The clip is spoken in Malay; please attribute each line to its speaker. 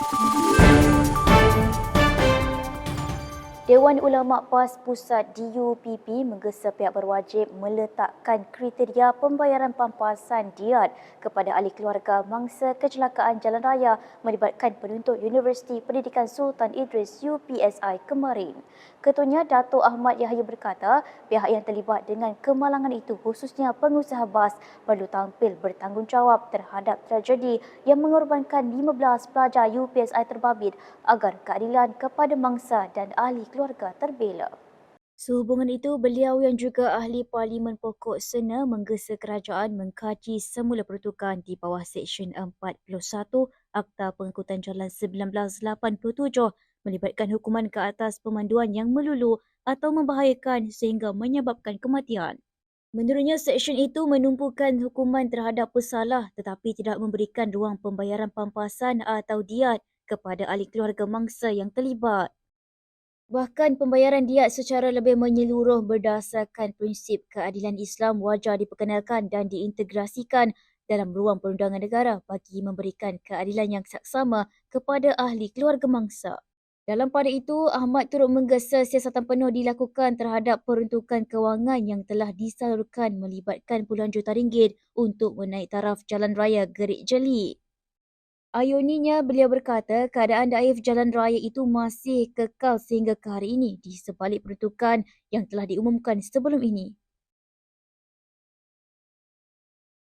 Speaker 1: Thank you. Dewan Ulama PAS Pusat DUPP menggesa pihak berwajib meletakkan kriteria pembayaran pampasan diat kepada ahli keluarga mangsa kecelakaan jalan raya melibatkan penuntut Universiti Pendidikan Sultan Idris UPSI kemarin. Ketuanya Dato' Ahmad Yahya berkata pihak yang terlibat dengan kemalangan itu khususnya pengusaha bas perlu tampil bertanggungjawab terhadap tragedi yang mengorbankan 15 pelajar UPSI terbabit agar keadilan kepada mangsa dan ahli keluarga keluarga terbela. Sehubungan itu, beliau yang juga ahli Parlimen Pokok Sena menggesa kerajaan mengkaji semula pertukaran di bawah Seksyen 41 Akta Pengangkutan Jalan 1987 melibatkan hukuman ke atas pemanduan yang melulu atau membahayakan sehingga menyebabkan kematian. Menurutnya, seksyen itu menumpukan hukuman terhadap pesalah tetapi tidak memberikan ruang pembayaran pampasan atau diat kepada ahli keluarga mangsa yang terlibat. Bahkan pembayaran diat secara lebih menyeluruh berdasarkan prinsip keadilan Islam wajar diperkenalkan dan diintegrasikan dalam ruang perundangan negara bagi memberikan keadilan yang saksama kepada ahli keluarga mangsa. Dalam pada itu, Ahmad turut menggesa siasatan penuh dilakukan terhadap peruntukan kewangan yang telah disalurkan melibatkan puluhan juta ringgit untuk menaik taraf jalan raya Gerik Jeli. Ayoninya, beliau berkata keadaan daif jalan raya itu masih kekal sehingga ke hari ini di sebalik peruntukan yang telah diumumkan sebelum ini.